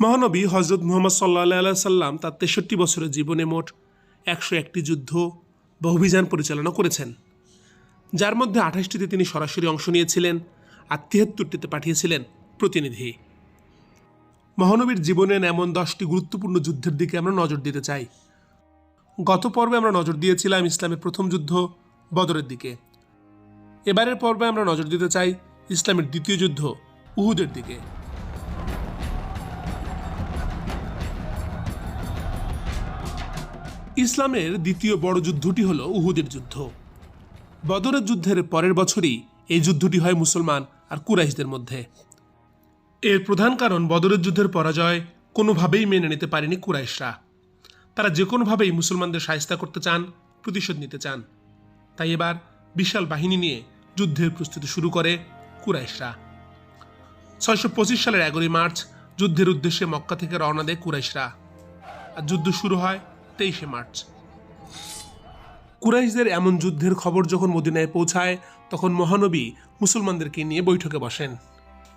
মহানবী হজরত মুহম্মদ আল্লাহ সাল্লাম তার তেষট্টি বছরের জীবনে মোট একশো একটি যুদ্ধ বা অভিযান পরিচালনা করেছেন। যার মধ্যে আঠাশটিতে তিনি সরাসরি অংশ নিয়েছিলেন আর তিয়াত্তরটিতে পাঠিয়েছিলেন প্রতিনিধি। মহানবীর জীবনের এমন দশটি গুরুত্বপূর্ণ যুদ্ধের দিকে আমরা নজর দিতে চাই। গত পর্বে আমরা নজর দিয়েছিলাম ইসলামের প্রথম যুদ্ধ বদরের দিকে। এবারের পর্বে আমরা নজর দিতে চাই ইসলামের দ্বিতীয় যুদ্ধ উহুদের দিকে। ইসলামের দ্বিতীয় বড় যুদ্ধটি হল উহুদের যুদ্ধ। বদরের যুদ্ধের পরের বছরই এই যুদ্ধটি হয় মুসলমান আর কুরাইশদের মধ্যে। এর প্রধান কারণ বদরের যুদ্ধের পরাজয় কোনোভাবেই মেনে নিতে পারেনি কুরাইশরা। তারা যে কোনোভাবেই মুসলমানদের সাহিস্তা করতে চান, প্রতিশোধ নিতে চান। তাই এবার বিশাল বাহিনী নিয়ে যুদ্ধের প্রস্তুতি শুরু করে কুরাইশরা। ছয়শো পঁচিশ সালের এগারোই মার্চ যুদ্ধের উদ্দেশ্যে মক্কা থেকে রওনা দেয় কুরাইশরা। আর যুদ্ধ শুরু হয় তেইশে মার্চ। কুরাইশদের এমন যুদ্ধের খবর যখন মদিনায় পৌঁছায়, তখন মহানবী মুসলমানদেরকে নিয়ে বৈঠকে বসেন।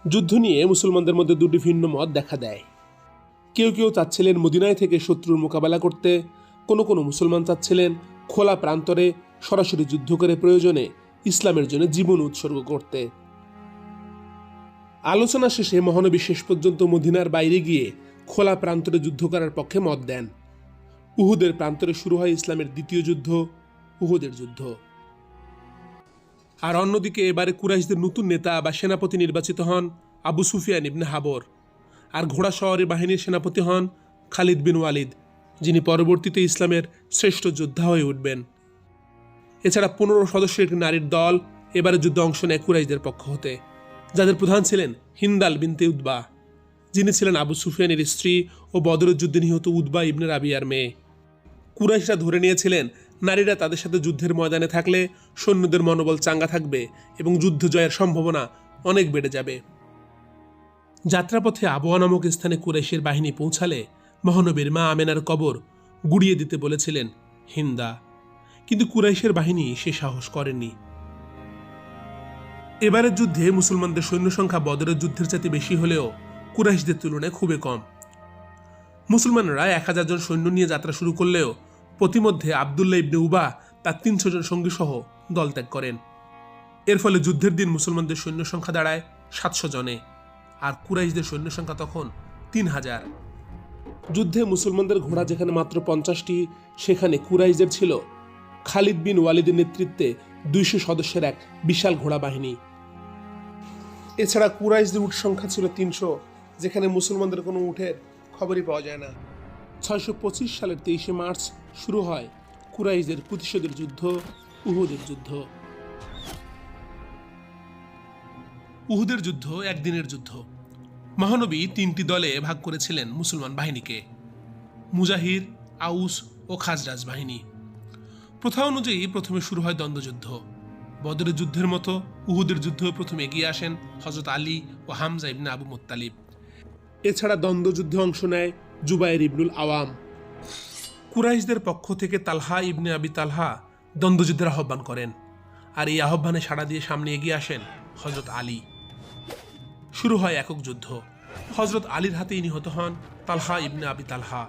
যুদ্ধ নিয়ে মুসলমানদের মধ্যে দুটি ভিন্ন মত দেখা দেয়। কেউ কেউ চাচ্ছিলেন মদিনায় থেকে শত্রুর মোকাবেলা করতে, কোনো কোনো মুসলমান চাচ্ছিলেন খোলা প্রান্তরে সরাসরি যুদ্ধ করে প্রয়োজনে ইসলামের জন্য জীবন উৎসর্গ করতে। আলোচনা শেষে মহানবী শেষ পর্যন্ত মদিনার বাইরে গিয়ে খোলা প্রান্তরে যুদ্ধ করার পক্ষে মত দেন। উহুদের প্রান্তরে শুরু হয় ইসলামের দ্বিতীয় যুদ্ধ, উহুদের যুদ্ধ। আর অন্যদিকে এবারে কুরাইশদের নতুন নেতা বা সেনাপতি নির্বাচিত হন আবু সুফিয়ান ইবনে হাবর। আর ঘোড়া শহরের বাহিনীর সেনাপতি হন খালিদ বিন ওয়ালিদ, যিনি পরবর্তীতে ইসলামের শ্রেষ্ঠ যোদ্ধা হয়ে উঠবেন। এছাড়া পনেরো সদস্যের একটি নারীর দল এবারে যুদ্ধে অংশ নেয় কুরাইশদের পক্ষ হতে, যাদের প্রধান ছিলেন হিন্দাল বিনতে উদ্বা যিনি ছিলেন আবু সুফিয়ানের স্ত্রী ও বদরের যুদ্ধে নিহত উদ্বা ইবনে রাবিয়ার মেয়ে। কুরাইশরা ধরে নিয়েছিলেন, নারীরা তাদের সাথে যুদ্ধের ময়দানে থাকলে সৈন্যদের মনোবল চাঙ্গা থাকবে এবং যুদ্ধ জয়ের সম্ভাবনা অনেক বেড়ে যাবে। যাত্রাপথে আবহাওয়া নামক স্থানে কুরাইশের বাহিনী পৌঁছালে মহানবীর মা আমেনার কবর গুড়িয়ে দিতে বলেছিলেন, হিন্দা। কিন্তু কুরাইশের বাহিনী সে সাহস করেনি এবারের যুদ্ধে মুসলমানদের সৈন্য সংখ্যা বদরের যুদ্ধের চাইতে বেশি হলেও কুরাইশদের তুলনায় খুবই কম। মুসলমানরা এক হাজার জন সৈন্য নিয়ে যাত্রা শুরু করলেও প্রতিমধ্যে আবদুল্লাহ ইবনে উবা তার তিনশো জন সঙ্গী সহ দল ত্যাগ করেন। এর ফলে যুদ্ধের দিন মুসলমানদের সৈন্য সংখ্যা দাঁড়ায় সাতশো জনে, আর কুরাইশদের সৈন্য সংখ্যা তখন তিন হাজার। যুদ্ধে মুসলমানদের ঘোড়া যেখানে মাত্র পঞ্চাশটি, সেখানে কুরাইশদের ছিল খালিদ বিন ওয়ালিদের নেতৃত্বে দুইশো সদস্যের এক বিশাল ঘোড়া বাহিনী। এছাড়া কুরাইশদের উট সংখ্যা ছিল তিনশো, যেখানে মুসলমানদের কোনো উঠের খবরই পাওয়া যায় না। ছয়শো পঁচিশ সালের তেইশে মার্চ শুরু হয় কুরাইশদের প্রতিশোধের যুদ্ধ, উহুদের যুদ্ধ। উহুদের যুদ্ধ একদিনের যুদ্ধ। মহানবী তিনটি দলে ভাগ করেছিলেন মুসলমান বাহিনীকে, মুজাহির, আউস ও খাজরাজ বাহিনী। প্রথা অনুযায়ী প্রথমে শুরু হয় দ্বন্দ্বযুদ্ধ। বদরের যুদ্ধের মতো উহুদের যুদ্ধ প্রথমে এগিয়ে আসেন হজরত আলী ও হামজা ইবনে আবু মোত্তালিব। এছাড়া দ্বন্দ্বযুদ্ধে অংশ নেয় জুবাইর ইবনুল আওয়াম। কুরাইশদের পক্ষ থেকে তালহা ইবনে আবি তালহা দ্বন্দ্বযুদ্ধের আহ্বান করেন আর এই আহ্বানে সাড়া দিয়ে সামনে এগিয়ে আসেন হজরত আলী। শুরু হয় একক যুদ্ধ। হজরত আলীর হাতেই নিহত হন তালহা ইবনে আবি তালহা।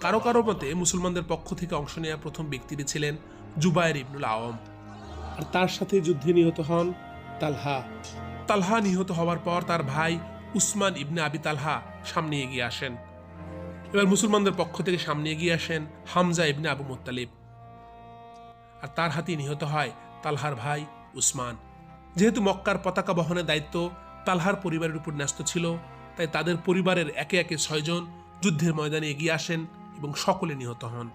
কারও কারও মতে মুসলমানদের পক্ষ থেকে অংশ নেওয়া প্রথম ব্যক্তিটি ছিলেন জুবায়ের ইবনুল আওয়াম। আর তার সাথে যুদ্ধে নিহত হন তালহা। তালহা নিহত হওয়ার পর তার ভাই উসমান ইবনে আবি তালহা সামনে এগিয়ে আসেন। এবার মুসলমানদের পক্ষ থেকে সামনে এগিয়ে আসেন হামজা ইবনে আবু মোত্তালিব। আর তার হাতে নিহত হয় তালহার ভাই উসমান। যেহেতু মক্কার পতাকা বহনের দায়িত্ব তালহার পরিবারের উপর ন্যস্ত ছিল, তাই তাদের পরিবারের একে একে ছয়জন যুদ্ধের ময়দানে এগিয়ে আসেন এবং সকলে নিহত হন।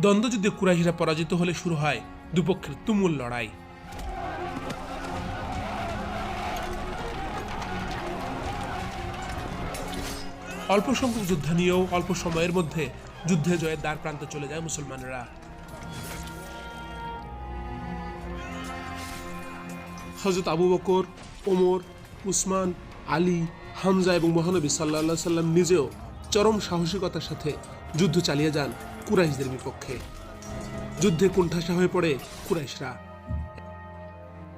দ্বন্দ্বযুদ্ধে কুরাইশরা পরাজিত হলে শুরু হয় দুপক্ষের তুমুল লড়াই। অল্প সংখ্যক যোদ্ধা নিয়েও অল্প সময়ের মধ্যে যুদ্ধে জয়ের দ্বার প্রান্তে চলে যায় মুসলমানরা। হজরত আবু বকর, ওমর, উসমান, আলী, হামজা এবং মহানবী সাল্লা সাল্লাম নিজেও চরম সাহসিকতার সাথে যুদ্ধ চালিয়ে যান কুরাইশদের বিপক্ষে। যুদ্ধে কুণ্ঠাসা হয়ে পড়ে কুরাইশরা।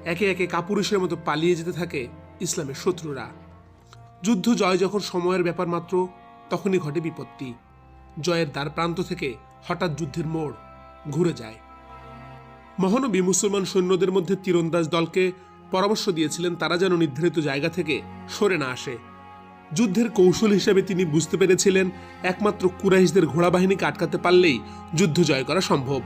একে একে কাপুরুষের মতো পালিয়ে যেতে থাকে ইসলামের শত্রুরা। যুদ্ধ জয় যখন সময়ের ব্যাপার মাত্র, তখনই ঘটে বিপত্তি। জয়ের দ্বার প্রান্ত থেকে হঠাৎ যুদ্ধের মোড় ঘুরে যায়। মহানবী মুসলমান সৈন্যদের মধ্যে তীরন্দাজ দলকে পরামর্শ দিয়েছিলেন, তারা যেন নির্ধারিত জায়গা থেকে সরে না আসে। যুদ্ধের কৌশল হিসেবে তিনি বুঝতে পেরেছিলেন, একমাত্র কুরাইশদের ঘোড়া বাহিনীকে আটকাতে পারলেই যুদ্ধ জয় করা সম্ভব।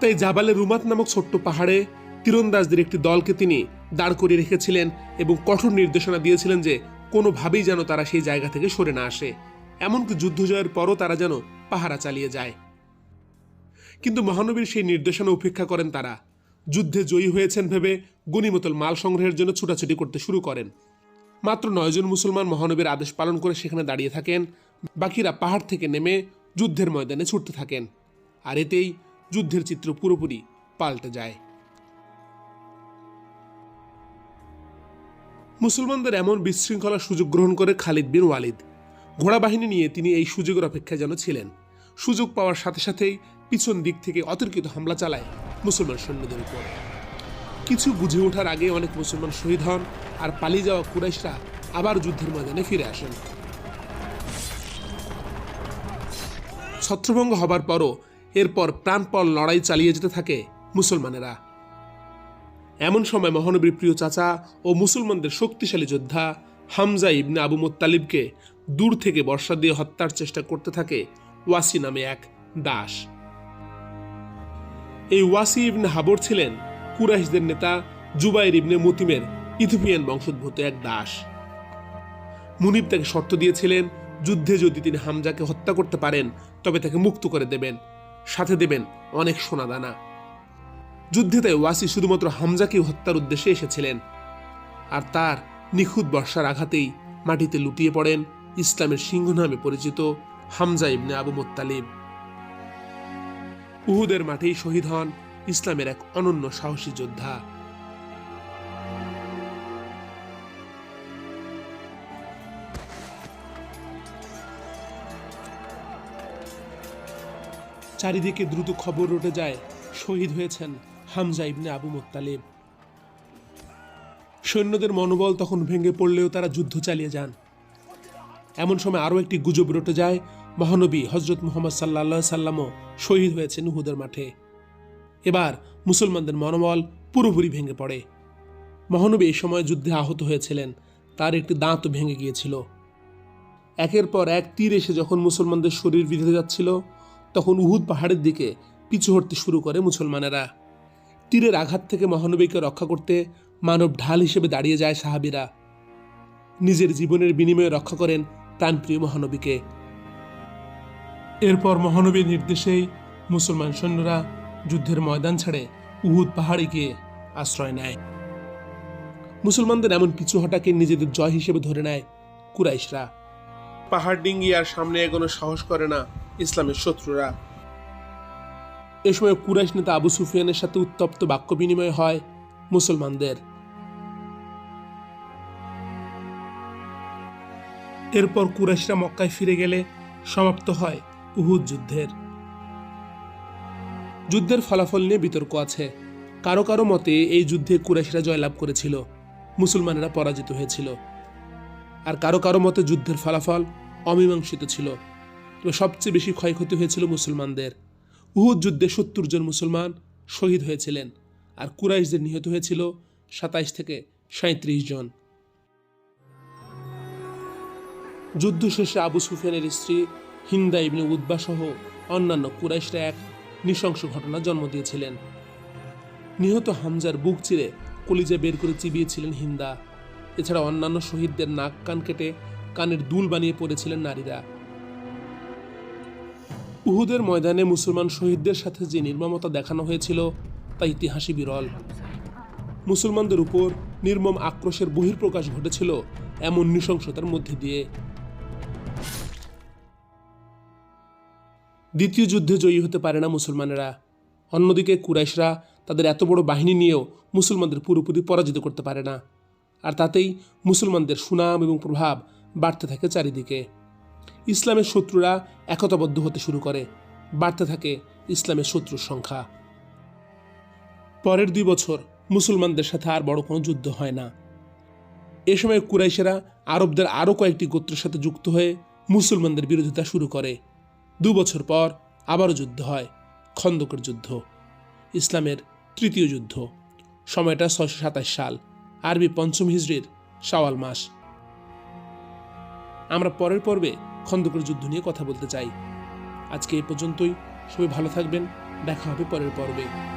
তাই জাবালে রুমাত নামক ছোট্ট পাহাড়ে তীরন্দাজদের একটি দলকে তিনি দাঁড় করিয়ে রেখেছিলেন এবং কঠোর নির্দেশনা দিয়েছিলেন যে কোনোভাবেই যেন তারা সেই জায়গা থেকে সরে না আসে। এমনকি যুদ্ধ জয়ের পরও তারা যেন পাহারা চালিয়ে যায়। কিন্তু মহানবীর সেই নির্দেশনা উপেক্ষা করেন তারা। যুদ্ধে জয়ী হয়েছেন ভেবে গনিমতল মাল সংগ্রহের জন্য ছুটাছুটি করতে শুরু করেন। মাত্র নয়জন মুসলমান মহানবীর আদেশ পালন করে সেখানে দাঁড়িয়ে থাকেন। বাকিরা পাহাড় থেকে নেমে যুদ্ধের ময়দানে ছুটতে থাকেন। আর এতেই যুদ্ধের চিত্র পুরোপুরি পাল্টে যায়। মুসলমানদের এমন বিশৃঙ্খলার সুযোগ গ্রহণ করে খালিদ বিন ওয়ালিদ। ঘোড়া বাহিনী নিয়ে তিনি এই সুযোগের অপেক্ষায় যেন ছিলেন। সুযোগ পাওয়ার সাথে সাথেই পিছন দিক থেকে অতর্কিত হামলা চালায় মুসলমান সৈন্যদের উপর। কিছু বুঝে ওঠার আগে অনেক মুসলমান শহীদ হন আর পালিয়ে যাওয়া কুরাইশরা আবার যুদ্ধের ময়দানে ফিরে আসেন। ছত্রভঙ্গ হবার পরও এরপর প্রাণপণ লড়াই চালিয়ে যেতে থাকে মুসলমানেরা। এমন সময় মহানবীর প্রিয় চাচা ও মুসলমানদের শক্তিশালী যোদ্ধা হামজা ইবনে আবু মোত্তালিবকে দূর থেকে বর্ষা দিয়ে হত্যার চেষ্টা করতে থাকে ওয়াসি নামে এক দাস। এই ওয়াসি ইবনে হাবর ছিলেন কুরাইশদের নেতা জুবাইর ইবনে মতিমের ইথিওপিয়ান বংশোদ্ভূত এক দাস। মুনিব তাকে শর্ত দিয়েছিলেন, যুদ্ধে যদি তিনি হামজাকে হত্যা করতে পারেন, তবে তাকে মুক্ত করে দেবেন, সাথে দেবেন অনেক সোনাদানা। যুদ্ধে তাই ওয়াসি শুধুমাত্র হামজাকে হত্যার উদ্দেশ্যে এসেছিলেন। আর তার নিখুঁত বর্ষার আঘাতেই মাটিতে লুটিয়ে পড়েন ইসলামের সিংহ নামে পরিচিত হামজা ইবনে আবু মোত্তালিব। উহুদের মাঠেই শহীদ হন ইসলামের এক অনন্য সাহসী যোদ্ধা। চারিদিকে দ্রুত খবর উঠে যায় শহীদ হয়েছেন হামজা ইবনে আবু মোত্তালিব। সৈন্যদের মনোবল তখন ভেঙে পড়লেও তারা যুদ্ধ চালিয়ে যান। এমন সময় আরও একটি গুজব রটে যায়, মহানবী হজরত মোহাম্মদ সাল্লা সাল্লামও শহীদ হয়েছেন উহুদের মাঠে। এবার মুসলমানদের মনোবল পুরোপুরি ভেঙে পড়ে। মহানবী এই সময় যুদ্ধে আহত হয়েছিলেন, তার একটি দাঁত ভেঙে গিয়েছিল। একের পর এক তীর এসে যখন মুসলমানদের শরীর বিঁধে যাচ্ছিল, তখন উহুদ পাহাড়ের দিকে পিছু হটতে শুরু করে মুসলমানেরা। তীরের আঘাত থেকে মহানবীকে রক্ষা করতে মানব ঢাল হিসেবে দাঁড়িয়ে যায় সাহাবিরা। নিজের জীবনের বিনিময়ে রক্ষা করেন প্রাণপ্রিয় মহানবীকে। এরপর মহানবীর নির্দেশেই মুসলমান সৈন্যরা যুদ্ধের ময়দান ছেড়ে উহুদ পাহাড়ে গিয়ে আশ্রয় নেয়। মুসলমানদের এমন পিছু হটাকে নিজেদের জয় হিসেবে ধরে নেয় কুরাইশরা। পাহাড় ডিঙ্গি আর সামনে এগোনো সাহস করে না ইসলামের শত্রুরা। এ সময় কুরাইশ নেতা আবু সুফিয়ানের সাথে উত্তপ্ত বাক্য বিনিময় হয় মুসলমানদের। এরপর কুরাইশরা মক্কায় ফিরে গেলে সমাপ্ত হয় উহুদ যুদ্ধের। যুদ্ধের ফলাফল নিয়ে বিতর্ক আছে। কারও কারও মতে এই যুদ্ধে কুরাইশরা জয়লাভ করেছিল, মুসলমানেরা পরাজিত হয়েছিল। আর কারও কারও মতে যুদ্ধের ফলাফল অমীমাংসিত ছিল। তবে সবচেয়ে বেশি ক্ষয়ক্ষতি হয়েছিল মুসলমানদের। উহুদ যুদ্ধে সত্তর জন মুসলমান শহীদ হয়েছিলেন আর কুরাইশদের নিহত হয়েছিল সাতাইশ থেকে সাঁত্রিশ জন। যুদ্ধ শেষে আবু সুফিয়ানের স্ত্রী হিন্দা ইবনে উদ্বা সহ অন্যান্য কুরাইশরা এক নৃশংস ঘটনা জন্ম দিয়েছিলেন। নিহত হামজার বুক চিরে কলিজা বের করে চিবিয়েছিলেন হিন্দা। এছাড়া অন্যান্য শহীদদের নাক কান কেটে কানের দুল বানিয়ে পড়েছিলেন নারীরা। উহুদের ময়দানে মুসলমান শহীদদের সাথে যে নির্মমতা দেখানো হয়েছিল, তা ইতিহাসই বিরল। মুসলমানদের উপর নির্মম আক্রোশের বহির্প্রকাশ ঘটেছিল এমন নৃশংসতার মধ্যে দিয়ে। দ্বিতীয় যুদ্ধে জয়ী হতে পারে না মুসলমানেরা। অন্যদিকে কুরাইশরা তাদের এত বড় বাহিনী নিয়েও মুসলমানদের পুরোপুরি পরাজিত করতে পারে না। আর তাতেই মুসলমানদের সুনাম এবং প্রভাব বাড়তে থাকে চারিদিকে। ইসলামের শত্রুরা একতাবদ্ধ হতে শুরু করে। বাড়তে থাকে ইসলামের শত্রুর সংখ্যা। পরের দুই বছর মুসলমানদের সাথে আর বড় কোনো যুদ্ধ হয় না। এ সময় কুরাইশেরা আরবদের আরও কয়েকটি গোত্রের সাথে যুক্ত হয়ে মুসলমানদের বিরোধিতা শুরু করে। দু বছর পর আবারও যুদ্ধ হয়, খন্দকের যুদ্ধ, ইসলামের তৃতীয় যুদ্ধ। সময়টা ছয়শো সাতাশ সাল, আরবি পঞ্চম হিজড়ির শাওয়াল মাস। আমরা পরের পর্বে খন্দকের যুদ্ধ নিয়ে কথা বলতে চাই। আজকে এই পর্যন্তই। সবাই ভালো থাকবেন। দেখা হবে পরের পর্বে।